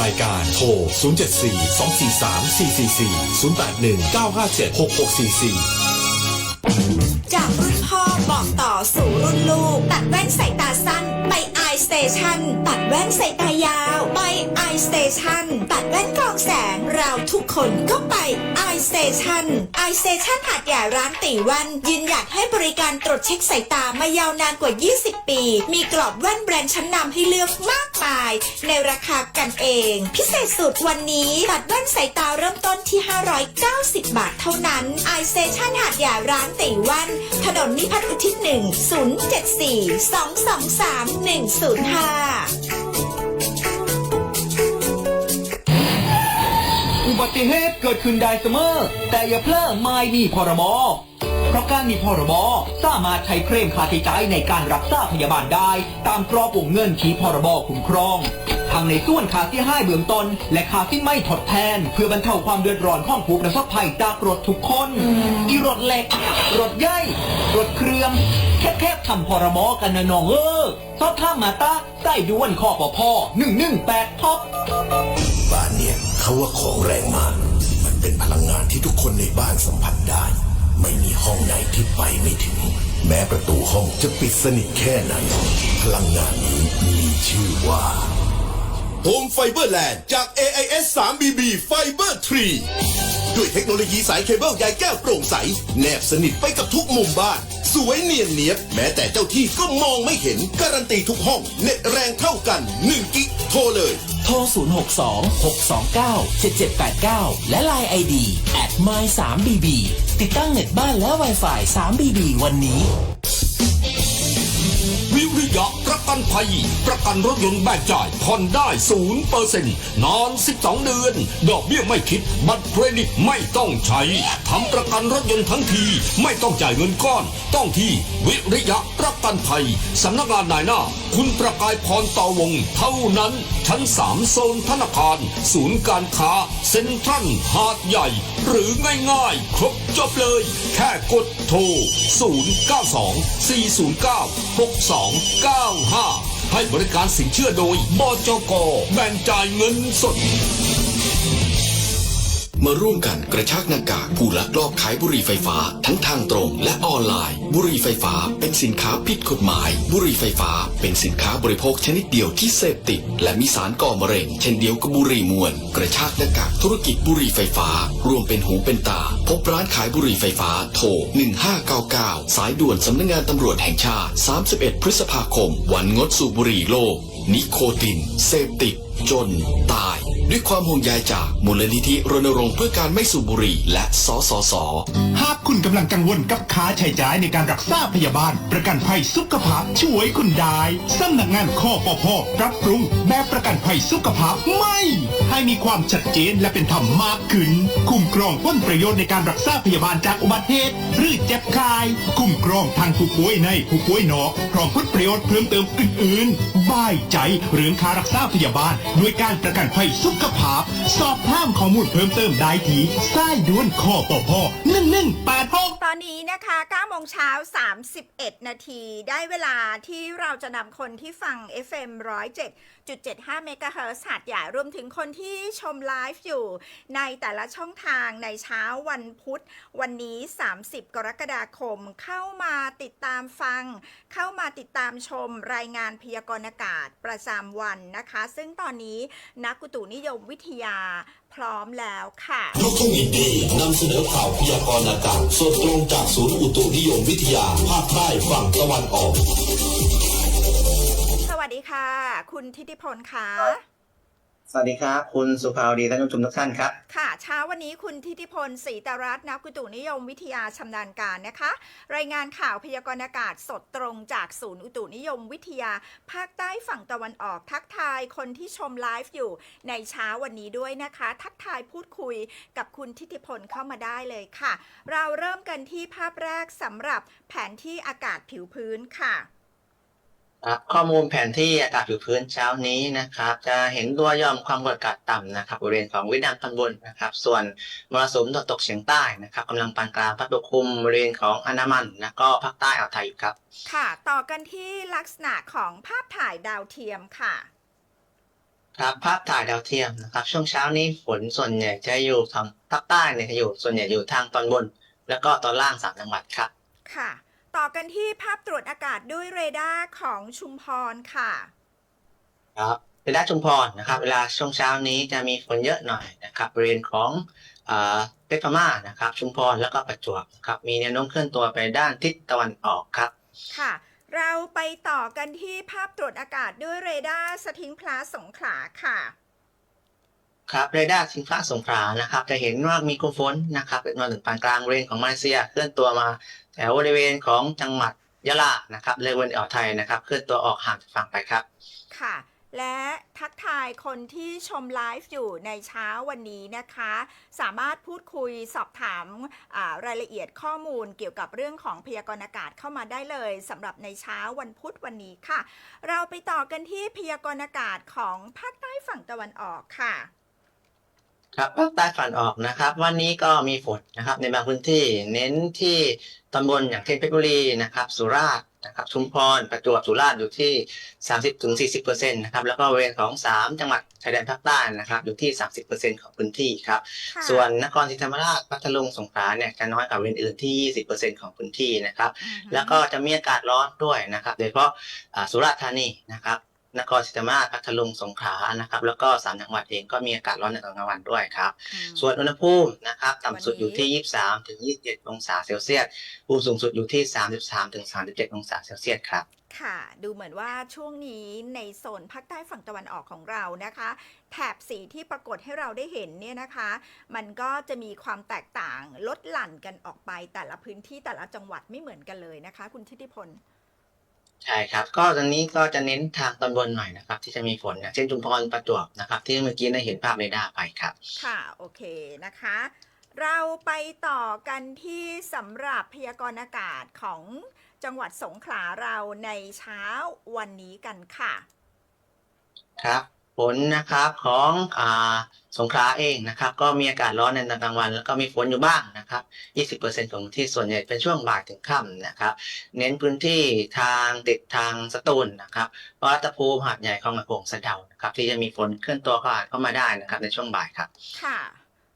รายการโทร 074 243 444 081 957 6644 จากรุ่นพ่อบอกต่อสู่รุ่นลูก ตัดแว่นใส่ตาสั้นไป i Station ตัดแว่นใสายตายาว ไป i Station ตัดแว่นกรองแสง เราทุกคนก็ไป i Station i Station หาดใหญ่ร้านตีวัน ยืนหยัดให้บริการตรวจเช็คสายตามายาวนานกว่า 20 ปี มีกรอบแว่นแบรนด์ชั้นนำให้เลือกมากมาย ในราคากันเอง พิเศษสุดวันนี้ตัดแว่นสายตาเริ่มต้นที่ 590 บาทเท่านั้น i Station หาดใหญ่ร้านตีวัน ถนนนิพัฒน์อุทิศ1 0 7 4 2 2 3 1 074 223 105อุบัติเหตุเกิดขึ้นได้เสมอ แต่อย่าเพลิไม่มีพรบเพราะการมีพรบสามารถใช้เคลมค่าใช้จ่ายในการรักษาพยาบาลได้ ตามกรอบวงเงินที่พรบคุ้มครองทั้งในส่วนค่าเสียหายเบื้องต้น และค่าที่ไม่ทดแทน เพื่อบรรเทาความเดือดร้อนของผู้ประสบภัยจากรถทุกคน อีรถเหล็ก รถใหญ่ รถเครื่อง แค่ๆทำพรบกันนะน้องเออสอบถามมาตาใต้ด่วนข้อปพหนึ่งหนึ่งแปดท็อปบ้านเนี่ยเขาว่าของแรงมาก มันเป็นพลังงานที่ทุกคนในบ้านสัมผัสได้ ไม่มีห้องไหนที่ไปไม่ถึง แม้ประตูห้องจะปิดสนิทแค่ไหน พลังงานนี้มีชื่อว่า Home Fiber Land จาก AIS 3BB Fiber 3 ด้วยเทคโนโลยีสายเคเบิลใยแก้วโปร่งใส แนบสนิทไปกับทุกมุมบ้าน สวยเนียนเนียบ แม้แต่เจ้าที่ก็มองไม่เห็น การันตีทุกห้อง เน็ตแรงเท่ากัน 1 กิกโทรเลย โทร 062 629 7789 และ Line ID at my 3 bb ติดตั้งเน็ตบ้านและ Wi-Fi 3 bb วันนี้ กันภัย ประกันรถยนต์แบบจ่ายผ่อนได้ศูนเปอร์เซ็นต์นาน12 เดือน ดอกเบี้ยไม่คิด บัตรเครดิตไม่ต้องใช้ทำประกันรถยนต์ทั้งที ไม่ต้องจ่ายเงินก้อน ต้องที่วิริยะประกันภัยสำนักงานนายหน้า คุณประกายพรต่อวง เท่านั้น ชั้น 3 โซนธนาคาร ศูนย์การค้า เซ็นทรัลหาดใหญ่ หรือง่ายๆ ครบจบเลย แค่กดโทร 092 409 6295ให้บริการสินเชื่อโดยบจกแบ่งจ่ายเงินสด มาร่วมกันกระชากหน้ากากผู้ลักลอบขายบุหรี่ไฟฟ้าทั้งทางตรงและออนไลน์ บุหรี่ไฟฟ้าเป็นสินค้าผิดกฎหมาย บุหรี่ไฟฟ้าเป็นสินค้าบริโภคชนิดเดียวที่เสพติด และมีสารก่อมะเร็งเช่นเดียวกับบุหรี่มวน กระชากหน้ากากธุรกิจบุหรี่ไฟฟ้า รวมเป็นหูเป็นตา พบร้านขายบุหรี่ไฟฟ้าโทร 1599 สายด่วนสำนักงานตำรวจแห่งชาติ 31 พฤษภาคม วันงดสูบบุหรี่โลก นิโคติน เสพติดจนตาย ด้วยความห่วงใยจากมูลนิธิรณรงค์เพื่อการไม่สูบบุหรี่และสสส หากคุณกำลังกังวลกับค่าใช้จ่ายในการรักษาพยาบาล ประกันภัยสุขภาพช่วยคุณได้สำนักงานข้อปพปรับปรุงแบบประกันภัยสุขภาพไม่ ให้มีความชัดเจนและเป็นธรรมมากขึ้น คุ้มครองผลประโยชน์ในการรักษาพยาบาลจากอุบัติเหตุหรือเจ็บกาย คุ้มครองทางผู้ป่วยในผู้ป่วยนอกพร้อมผลประโยชน์เพิ่มเติมอื่นๆบ่ายใจเรื่องค่ารักษาพยาบาลด้วยการประกันภัยสุขภาพ สอบถามข้อมูลเพิ่มเติมได้ที่สายด่วนข้อปพ1186ตอนนี้นะคะ9โมงเช้า 31 นาที ได้เวลาที่เราจะนำคนที่ฟัง FM 107.75 เมกะเฮิรตซ์หาดใหญ่รวมถึงคนที่ชมไลฟ์อยู่ในแต่ละช่องทางในเช้าวันพุธ วันนี้ 30 กรกฎาคม เข้ามาติดตามฟัง เข้ามาติดตามชมรายงานพยากรณ์อากาศประจำวันนะคะ ซึ่งตอนนี้นักอุตุนิยมวิทยาพร้อมแล้วค่ะลูกทุ่งอินดีนำเสนอข่าวพยากรณ์อากาศสดตรงจากศูนย์อุตุนิยมวิทยาภาคใต้ฝั่งตะวันออก ค่ะ คุณทิติพลค่ะ สวัสดีครับ คุณสุภาวดีท่านผู้ชมทุกท่านครับ ค่ะ เช้าวันนี้คุณทิติพลศรีตรัตน์นักกุตุนิยมวิทยาชำนาญการนะคะ รายงานข่าวพยากรณ์อากาศสดตรงจากศูนย์อุตุนิยมวิทยา ภาคใต้ฝั่งตะวันออกทักทายคนที่ชมไลฟ์อยู่ในเช้าวันนี้ด้วยนะคะ ทักทายพูดคุยกับคุณทิติพลเข้ามาได้เลยค่ะ เราเริ่มกันที่ภาพแรกสำหรับแผนที่อากาศผิวพื้นค่ะครับ ข้อมูลแผนที่อากาศผิวพื้นเช้านี้นะครับ จะเห็นตัวย่อมความกดอากาศต่ำนะครับบริเวณของเวียดนามตอนบนนะครับ ส่วนมรสุมตะวันตกเฉียงใต้นะครับกำลังปานกลางพัดปกคลุมบริเวณของอันดามันและก็ภาคใต้อ่าวไทยอยู่ครับ ค่ะ ต่อกันที่ลักษณะของภาพถ่ายดาวเทียมค่ะครับภาพถ่ายดาวเทียมนะครับ ช่วงเช้านี้ฝนส่วนใหญ่จะอยู่ทางภาคใต้เนี่ยจะอยู่ส่วนใหญ่อยู่ทางตอนบน แล้วก็ตอนล่างสามจังหวัดครับ ค่ะ ต่อกันที่ภาพตรวจอากาศด้วยเรดาร์ของชุมพรค่ะครับเวลาชุมพรนะครับ เวลาช่วงเช้านี้จะมีฝนเยอะหน่อยนะครับบริเวณของอ่าเพชรพม่านะครับ ชุมพรแล้วก็ประจวบนะครับมีแนวโน้มเคลื่อนตัวไปด้านทิศตะวันออกครับ ค่ะ เราไปต่อกันที่ภาพตรวจอากาศด้วยเรดาร์สถิงพลาสงขลาค่ะ ครับเรดาร์สิงฟ้าสงขลานะครับจะเห็นว่ามีกลุ่มฝนนะครับเป็นมาถึงปานกลางบริเวณของมาเลเซียเคลื่อนตัวมาแถวบริเวณของจังหวัดยะลานะครับเลยวันอ่าวไทยนะครับเคลื่อนตัวออกห่างจากฝั่งไปครับ ค่ะและทักทายคนที่ชมไลฟ์อยู่ในเช้าวันนี้นะคะ สามารถพูดคุยสอบถามารายละเอียดข้อมูลเกี่ยวกับเรื่องของพยากรณ์อากาศเข้ามาได้เลยสำหรับในเช้าวันพุธวันนี้ค่ะ เราไปต่อกันที่พยากรณ์อากาศของภาคใต้ฝั่งตะวันออกค่ะ ครับภาคใต้ฝั่งออกนะครับ วันนี้ก็มีฝนนะครับ ในบางพื้นที่เน้นที่ตำบลอย่างเช่นเพชรบุรีนะครับ สุราษฎร์นะครับชุมพรประจวบสุราษฎร์อยู่ที่ 30ถึง40เปอร์เซ็นต์นะครับแล้วก็บริเวณของ 3 จังหวัดชายแดนภาคใต้นะครับ อยู่ที่ 30เปอร์เซ็นต์ของพื้นที่ครับ ค่ะส่วนนครศรีธรรมราชพัทลุงสงขลาเนี่ยจะน้อยกว่าบริเวณอื่นที่ 20เปอร์เซ็นต์ของพื้นที่นะครับ อือฮึแล้วก็จะมีอากาศร้อนด้วยนะครับ โดยเฉพาะอ่าสุราษฎร์ธานีนะครับ นครศรีธรรมราชพัทลุงสงขลานะครับ แล้วก็สามจังหวัดเองก็มีอากาศร้อนในตอนกลางวันด้วยครับอืมส่วนอุณหภูมินะครับต่ำสุดวันนี้อยู่ที่ 23ถึง27 องศาเซลเซียสภูมิสูงสุดอยู่ที่ 33ถึง37 องศาเซลเซียสครับค่ะ ดูเหมือนว่าช่วงนี้ในโซนภาคใต้ฝั่งตะวันออกของเรานะคะ แถบสีที่ปรากฏให้เราได้เห็นเนี่ยนะคะ มันก็จะมีความแตกต่างลดหลั่นกันออกไปแต่ละพื้นที่แต่ละจังหวัดไม่เหมือนกันเลยนะคะ คุณทิติพล ใช่ครับ ก็ตอนนี้ก็จะเน้นทางตอนบนหน่อยนะครับ ที่จะมีฝนอย่างเช่นชุมพรประจวบนะครับ ที่เมื่อกี้ได้เห็นภาพเรดาร์ไปครับ ค่ะ โอเคนะคะ เราไปต่อกันที่สำหรับพยากรณ์อากาศของจังหวัดสงขลาเราในเช้าวันนี้กันค่ะ ครับ ฝนนะครับของอ่าสงขลาเองนะครับ ก็มีอากาศร้อนในตอนกลางวัน แล้วก็มีฝนอยู่บ้างนะครับ 20%ของพื้นที่ส่วนใหญ่เป็นช่วงบ่ายถึงค่ำนะครับ เน้นพื้นที่ทางติดทางสตูลนะครับวัดตะพูหาดใหญ่คลองกระโปงสะเดานะครับ ที่จะมีฝนเคลื่อนตัวผ่านเข้ามาได้นะครับ ในช่วงบ่ายครับ ค่ะ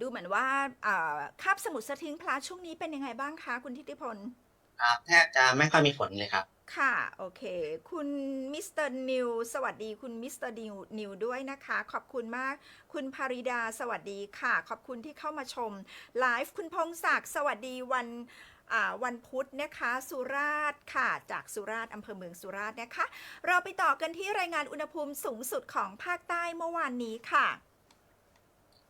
ดูเหมือนว่าเอ่อคาบสมุทรสะทิงพลาช่วงนี้เป็นยังไงบ้างคะคุณทิติพลครับแทบจะไม่ค่อยมีฝนเลยครับ ค่ะ โอเค คุณมิสเตอร์นิวสวัสดีคุณมิสเตอร์นิวด้วยนะคะ ขอบคุณมาก คุณภาริดาสวัสดีค่ะ ขอบคุณที่เข้ามาชมไลฟ์คุณพงศักดิ์สวัสดีวันวันพุธนะคะ สุราษฎร์ค่ะ จากสุราษฎร์อำเภอเมืองสุราษฎร์นะคะ เราไปต่อกันที่รายงานอุณหภูมิสูงสุดของภาคใต้เมื่อวานนี้ค่ะ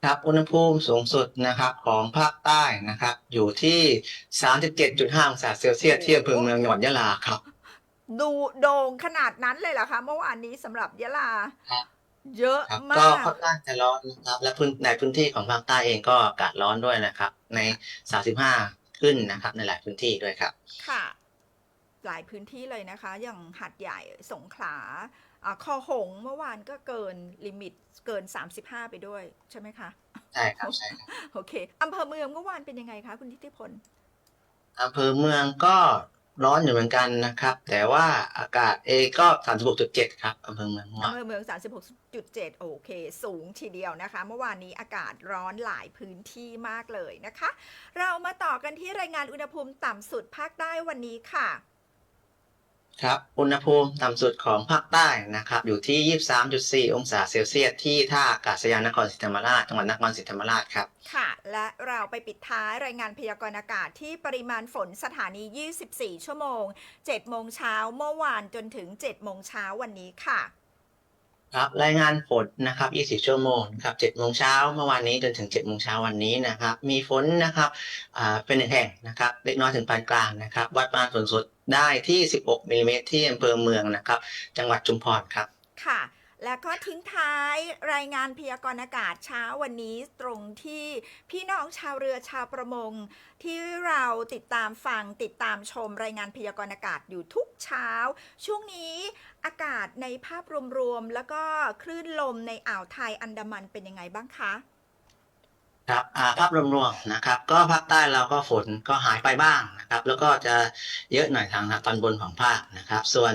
ครับอุณหภูมิสูงสุดนะครับของภาคใต้นะครับ อยู่ที่ 37.5 องศาเซลเซียสที่อำเภอเมืองจังหวัดยะลาครับ ดูโด่งขนาดนั้นเลยเหรอคะ เมื่อวานนี้สำหรับยะลา ครับ เยอะครับมาก็ก ค่อนข้างจะร้อนนะครับ และพื้นในพื้นที่ของภาคใต้เองก็อากาศร้อนด้วยนะครับ ใน 35 ขึ้นนะครับ ในหลายพื้นที่ด้วยครับ ค่ะ หลายพื้นที่เลยนะคะ อย่างหัดใหญ่สงขลาอ่าคอหงส์เมื่อวานก็เกินลิมิตเกิน 35 ไปด้วย ใช่ไหมคะ ใช่ครับใช่ครับโอเคอำเภอเมืองเมื่อวานเป็นยังไงคะ คุณทิติพล อำเภอเมืองก็ ร้อนอยู่เหมือนกันนะครับ แต่ว่าอากาศเองก็ 36.7 ครับอำเภอเมืองเมื่อวานอำเภอเมือง 36.7 โอเค สูงทีเดียวนะคะ เมื่อวานนี้อากาศร้อนหลายพื้นที่มากเลยนะคะ เรามาต่อกันที่รายงานอุณหภูมิต่ำสุดภาคใต้วันนี้ค่ะ ครับอุณหภูมิต่ำสุดของภาคใต้นะครับอยู่ที่ 23.4 องศาเซลเซียสที่ท่าอากาศยานนครศรีธรรมราชจังหวัดนครศรีธรรมราชครับค่ะ และเราไปปิดท้ายรายงานพยากรณ์อากาศที่ปริมาณฝนสถานี 24 ชั่วโมง 7 โมงเช้าเมื่อวานจนถึง 7 โมงเช้าวันนี้ค่ะ ครับรายงานฝนนะครับ24ชั่วโมงครับ7โมงเช้าเมื่อวานนี้จนถึง 7 โมงเช้าวันนี้นะครับ มีฝนนะครับอ่าเป็นหนึ่งแห่งนะครับ เล็กน้อยถึงปานกลางนะครับ วัดปริมาณฝนสุดได้ที่ 16มิลลิเมตรที่อำเภอเมืองนะครับ จังหวัดชุมพรครับ ค่ะ แล้วก็ทิ้งท้ายรายงานพยากรณ์อากาศเช้าวันนี้ตรงที่พี่น้องชาวเรือชาวประมง ที่เราติดตามฟังติดตามชมรายงานพยากรณ์อากาศอยู่ทุกเช้า ช่วงนี้อากาศในภาพรวมๆแล้วก็คลื่นลมในอ่าวไทยอันดามันเป็นยังไงบ้างคะครับภาพรวมๆนะครับ ก็ภาคใต้เราก็ฝนก็หายไปบ้างนะครับ แล้วก็จะเยอะหน่อยทางตอนบนของภาคนะครับ ส่วน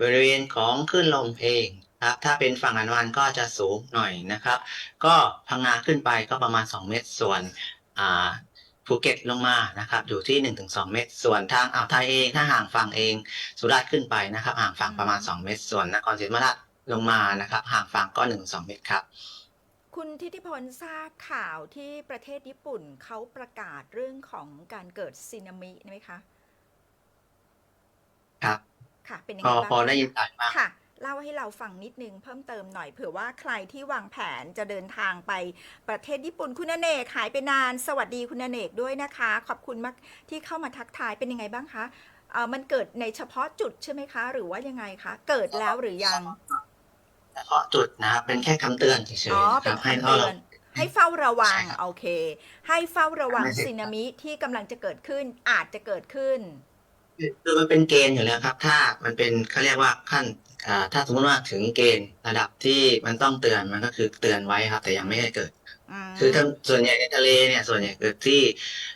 บริเวณของคลื่นลมเอง ครับถ้าเป็นฝั่งอันดามันก็จะสูงหน่อยนะครับ ก็พังงาขึ้นไปก็ประมาณ 2 เมตรส่วนอ่าภูเก็ตลงมานะครับอยู่ที่ 1-2 เมตร ส่วนทางอ่าวไทยเองถ้าห่างฝั่งเอง สุราษฎร์ขึ้นไปนะครับห่างฝั่งประมาณ 2 เมตร ส่วนนครศรีธรรมราชลงมานะครับ ห่างฝั่งก็ 1-2 เมตรครับคุณทิติพลทราบข่าวที่ประเทศญี่ปุ่นเขาประกาศเรื่องของการเกิดสึนามิไหมคะ ครับ ค่ะ เป็นยังพไงอบ้างพอได้ยินสายมากค่ะ เล่าให้เราฟังนิดนึงเพิ่มเติมหน่อยเผื่อว่าใครที่วางแผนจะเดินทางไปประเทศญี่ปุ่นคุณอเนกหายไปนาน สวัสดีคุณอเนกด้วยนะคะ ขอบคุณมากที่เข้ามาทักทายเป็นยังไงบ้างคะเอ่อมันเกิดในเฉพาะจุดใช่ไหมคะ หรือว่ายังไงคะ เกิดแล้วหรือยังเฉพาะจุดนะครับเป็นแค่คำเตือนเฉยอ๋อๆนะคเป็รันบให้คำเราเตือนให้เฝ้าระวังใช่ครับโอเค ให้เฝ้าระวังไม่ใช่สึนามิที่กำลังจะเกิดขึ้นอาจจะเกิดขึ้นคือมันเป็นเกณฑ์อยู่แล้วครับ ถ้ามันเป็นเขาเรียกว่าขั้นอ่า ถ้าสมมติว่าถึงเกณฑ์ระดับที่มันต้องเตือนมันก็คือเตือนไว้ครับ แต่ยังไม่ได้เกิดมคือถ้าส่วนใหญ่ในทะเลเนี่ย ส่วนใหญ่เกิดที่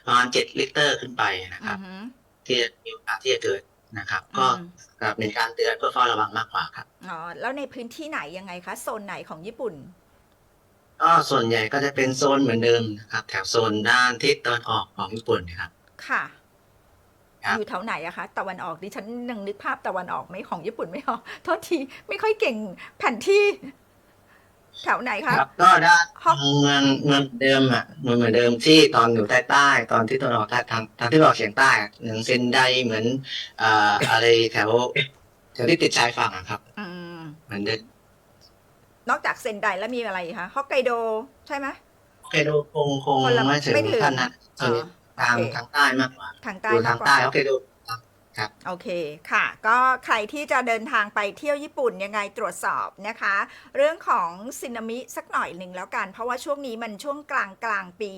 ประมาณเจ็ดลิตรขึ้นไปนะครับอือหือที่จะมีโอกาสที่จะเกิดนะครับ ก็อืมแบบเป็นการเตือนเพื่อเฝ้าระวังมากกว่าครับอ๋อแล้วในพื้นที่ไหนยังไงคะโซนไหนของญี่ปุ่นก็ส่วนใหญ่ก็จะเป็นโซนเหมือนเดิมนะครับ แถวโซนด้านทิศตะวันออกของญี่ปุ่นนะครับ ค่ะครับ อยู่แถวไหนอะคะตะวันออกดิฉันยังนึกภาพตะวันออกไม่ของญี่ปุ่นไม่ออกโทษทีไม่ค่อยเก่งแผนที่ แถวไหนคะครับก็ด้านฮอกเมืองเมืองเดิมอะเมืองเหมือนเดิมที่ตอนอยู่ใต้ใต้ตอนที่ตะวันออกใต้ทางทางที่ตะวันออกเฉียงใต้อะเหมือนเซนไดเหมือนอ่าอะไรแถวแถวที่ติดชายฝั่งอะครับอืมเหมือนเดิมนอกจากเซนไดแล้วมีอะไรอีกคะฮอกไกโดใช่ไหมเคโดคงคงคนละไม่ถึงไม่ถึงขั้นนั้นส่วนใหญ่ ทางโอเคทางใต้มากกว่าทางใต้อยู่มาทากงกว่า ใต้โอเค โดโอเคค่ะ ก็ใครที่จะเดินทางไปเที่ยวญี่ปุ่นยังไงตรวจสอบนะคะ เรื่องของสึนามิสักหน่อยหนึ่งแล้วกัน เพราะว่าช่วงนี้มันช่วงกลางกลางปี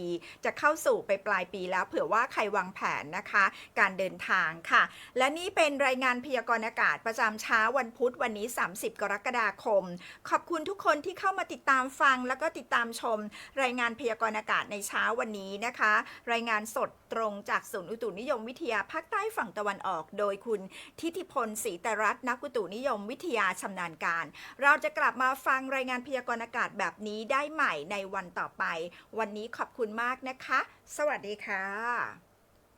จะเข้าสู่ไปปลายปีแล้ว เผื่อว่าใครวางแผนนะคะ การเดินทางค่ะ และนี่เป็นรายงานพยากรณ์อากาศประจำเช้าวันพุธวันนี้ 30 กรกฎาคม ขอบคุณทุกคนที่เข้ามาติดตามฟัง แล้วก็ติดตามชม รายงานพยากรณ์อากาศในเช้าวันนี้นะคะ รายงานสดตรงจากศูนย์อุตุนิยมวิทยาภาคใต้ฝั่งตะวันออกโดยคุณทิติพลศรีตรัตน์นักอุตุนิยมวิทยาชำนาญการ เราจะกลับมาฟังรายงานพยากรณ์อากาศแบบนี้ได้ใหม่ในวันต่อไป วันนี้ขอบคุณมากนะคะ สวัสดีค่ะ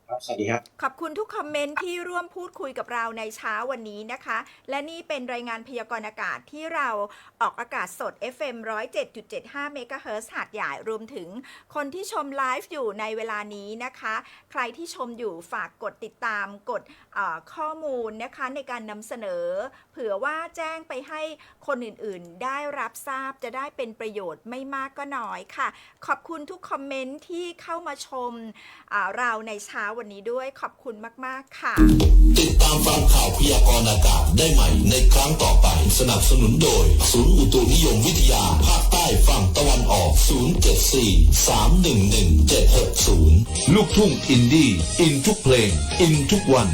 ครับ สวัสดีครับ ขอบคุณทุกคอมเมนต์ที่ร่วมพูดคุยกับเราในเช้าวันนี้นะคะ และนี่เป็นรายงานพยากรณ์อากาศที่เราออกอากาศสด FM 107.75 MHz หาดใหญ่รวมถึงคนที่ชมไลฟ์อยู่ในเวลานี้นะคะ ใครที่ชมอยู่ฝากกดติดตามกดข้อมูลนะคะในการนำเสนอ เผื่อว่าแจ้งไปให้คนอื่นๆ ได้รับทราบจะได้เป็นประโยชน์ไม่มากก็น้อยค่ะ ขอบคุณทุกคอมเมนต์ที่เข้ามาชมเราในเช้าวันนี้ด้วยขอบคุณมาก ๆ ค่ะ ติดตามฟังข่าวพยากรณ์อากาศได้ใหม่ในครั้งต่อไป สนับสนุนโดย ศูนย์อุตุนิยมวิทยา ภาคใต้ฝั่งตะวันออก 074 311 760 ลูกทุ่งอินดี้ อินทุกเพลง อินทุกวัน